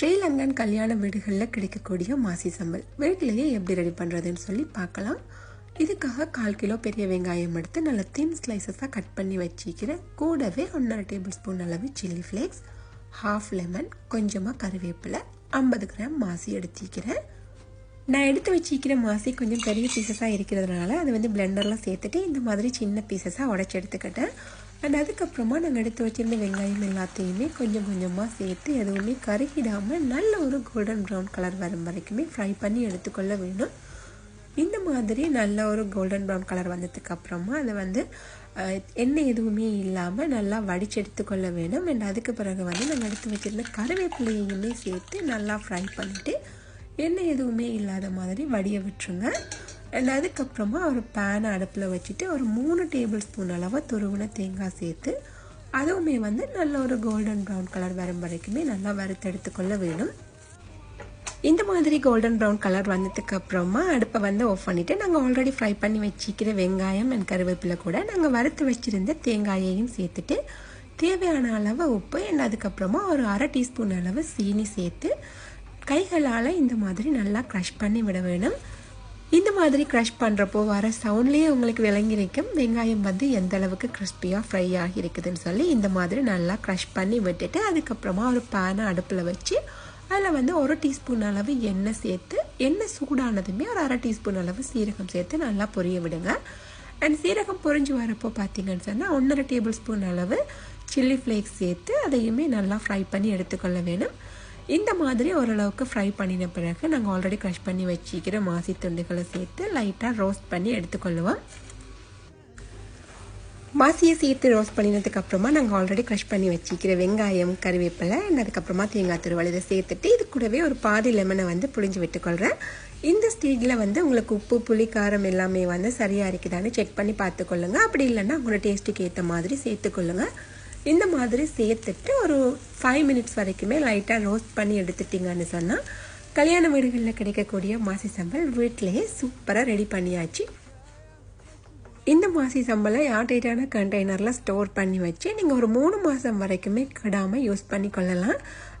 ஸ்ரீலங்கன் கல்யாண வீடுகளில் கிடைக்கக்கூடிய மாசி சம்பல். வீட்டிலேயே எப்படி ரெடி பண்ணுறதுன்னு சொல்லி பார்க்கலாம். இதுக்காக கால் கிலோ பெரிய வெங்காயம் எடுத்து நல்லா தின் ஸ்லைசஸாக கட் பண்ணி வச்சிக்கிறேன் கூடவே ஒன்றரை டேபிள் ஸ்பூன் அளவு சில்லி ஃப்ளேக்ஸ் ஹாஃப் லெமன் கொஞ்சமாக கருவேப்பிலை ஐம்பது கிராம் மாசி எடுத்துக்கிறேன் நான் எடுத்து வச்சிக்கிற மாசி கொஞ்சம் பெரிய பீசஸாக இருக்கிறதுனால அதை வந்து பிளெண்டரில் சேர்த்துட்டு இந்த மாதிரி சின்ன பீசஸாக உடச்சி எடுத்துக்கிட்டேன். அண்ட் அதுக்கப்புறமா நாங்கள் எடுத்து வச்சுருந்த வெங்காயம் எல்லாத்தையுமே கொஞ்சம் கொஞ்சமாக சேர்த்து எதுவுமே கருகிடாமல் நல்ல ஒரு கோல்டன் ப்ரௌன் கலர் வரும் வரைக்குமே ஃப்ரை பண்ணி எடுத்துக்கொள்ள வேணும். இந்த மாதிரி நல்ல ஒரு கோல்டன் ப்ரௌன் கலர் வந்ததுக்கு அப்புறமா அதை வந்து எண்ணெய் எதுவுமே இல்லாமல் நல்லா வடிச்சு எடுத்துக்கொள்ள வேணும். அண்ட் அதுக்கு பிறகு வந்து நாங்கள் எடுத்து வச்சிருந்த கருவேப்பிலையுமே சேர்த்து நல்லா ஃப்ரை பண்ணிவிட்டு எண்ணெய் எதுவுமே இல்லாத மாதிரி வடிய விட்டுருங்க. அண்ட் அதுக்கப்புறமா ஒரு பேனை அடுப்பில் வச்சுட்டு ஒரு மூணு டேபிள் ஸ்பூன் அளவு துருவின தேங்காய் சேர்த்து அதுவுமே வந்து நல்ல ஒரு கோல்டன் ப்ரௌன் கலர் வரும் வரைக்குமே நல்லா வறுத்து எடுத்துக்கொள்ள வேணும். இந்த மாதிரி கோல்டன் ப்ரௌன் கலர் வந்ததுக்கு அப்புறமா அடுப்பை வந்து ஆஃப் பண்ணிவிட்டு நாங்கள் ஆல்ரெடி ஃப்ரை பண்ணி வச்சிக்கிற வெங்காயம் அண்ட் கருவேப்பிலை கூட நாங்கள் வறுத்து வச்சுருந்த தேங்காயையும் சேர்த்துட்டு தேவையான அளவு உப்பு அண்ட் அதுக்கப்புறமா ஒரு அரை டீஸ்பூன் அளவு சீனி சேர்த்து கைகளால் இந்த மாதிரி நல்லா க்ரஷ் பண்ணி விட வேணும். இந்த மாதிரி க்ரஷ் பண்ணுறப்போ வர சவுண்ட்லேயே உங்களுக்கு விளங்கி நிற்கும். வெங்காயம் வந்து எந்த அளவுக்கு கிறிஸ்பியாக ஃப்ரை ஆகியிருக்குதுன்னு சொல்லி இந்த மாதிரி நல்லா க்ரஷ் பண்ணி விட்டுட்டு அதுக்கப்புறமா ஒரு பேனை அடுப்பில் வச்சு அதில் வந்து ஒரு டீஸ்பூன் அளவு எண்ணெய் சேர்த்து எண்ணெய் சூடானதுமே ஒரு அரை டீஸ்பூன் அளவு சீரகம் சேர்த்து நல்லா பொரிய விடுங்க. அண்ட் சீரகம் பொரிஞ்சு வரப்போ பார்த்தீங்கன்னு சொன்னால் ஒன்றரை டேபிள் ஸ்பூன் அளவு சில்லி ஃப்ளேக்ஸ் சேர்த்து அதையுமே நல்லா ஃப்ரை பண்ணி எடுத்துக்கொள்ள வேணும். இந்த மாதிரி ஓரளவுக்கு ஃப்ரை பண்ணின பிறகு நாங்கள் ஆல்ரெடி க்ரஷ் பண்ணி வச்சிக்கிற மாசி துண்டுகளை சேர்த்து லைட்டாக ரோஸ்ட் பண்ணி எடுத்துக்கொள்ளுவோம். மாசியை சேர்த்து ரோஸ்ட் பண்ணினதுக்கு அப்புறமா நாங்கள் ஆல்ரெடி க்ரஷ் பண்ணி வச்சிக்கிற வெங்காயம் கருவேப்பிலை அண்ட் அதுக்கப்புறமா தேங்காய் துருவல் இதை சேர்த்துட்டு இது கூடவே ஒரு பாதி லெமனை வந்து புழிஞ்சு விட்டுக்கொள்கிறேன் இந்த ஸ்டேஜில் வந்து உங்களுக்கு உப்பு புளி காரம் எல்லாமே வந்து சரியாக இருக்குதான்னு செக் பண்ணி பார்த்துக்கொள்ளுங்க. அப்படி இல்லைன்னா உங்களோட டேஸ்ட்டுக்கு ஏற்ற மாதிரி சேர்த்துக்கொள்ளுங்கள் இந்த மாதிரி சேர்த்துட்டு ஒரு ஃபைவ் மினிட்ஸ் வரைக்குமே லைட்டாக ரோஸ்ட் பண்ணி எடுத்துட்டிங்கன்னு சொன்னால் கல்யாண வீடுகளில் கிடைக்கக்கூடிய மாசி சம்பல் வீட்டிலேயே சூப்பராக ரெடி பண்ணியாச்சு. இந்த மாசி சம்பளை ஏர்டைட்டான கண்டெய்னரில் ஸ்டோர் பண்ணி வச்சு நீங்கள் ஒரு மூணு மாதம் வரைக்குமே கெடாமல் யூஸ் பண்ணி கொள்ளலாம்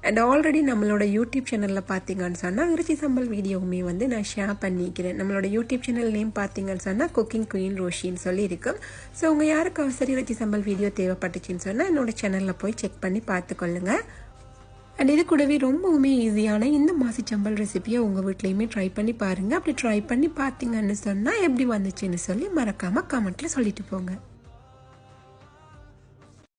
அண்ட் ஆல்ரெடி நம்மளோட யூடியூப் சேனலில் பார்த்தீங்கன்னு சொன்னால் இறைச்சி சம்பல் வீடியோவுமே வந்து நான் ஷேர் பண்ணிக்கிறேன். நம்மளோட யூடியூப் சேனல் நேம் பார்த்தீங்கன்னு சொன்னால் குக்கிங் குயின் ரோஷின்னு சொல்லி இருக்கும். ஸோ உங்கள் யாருக்கு அவசர இறைச்சி சம்பல் வீடியோ தேவைப்பட்டுச்சுன்னு சொன்னால் என்னோட சேனலில் போய் செக் பண்ணி பார்த்துக்கொள்ளுங்கள் அண்ட் இது கூடவே ரொம்பவுமே ஈஸியான இந்த மாசி சம்பல் ரெசிபியை உங்கள் வீட்லேயுமே ட்ரை பண்ணி பாருங்கள் அப்படி ட்ரை பண்ணி பார்த்தீங்கன்னு சொன்னால் எப்படி வந்துச்சுன்னு சொல்லி மறக்காமல் கமெண்ட்டில் சொல்லிட்டு போங்க.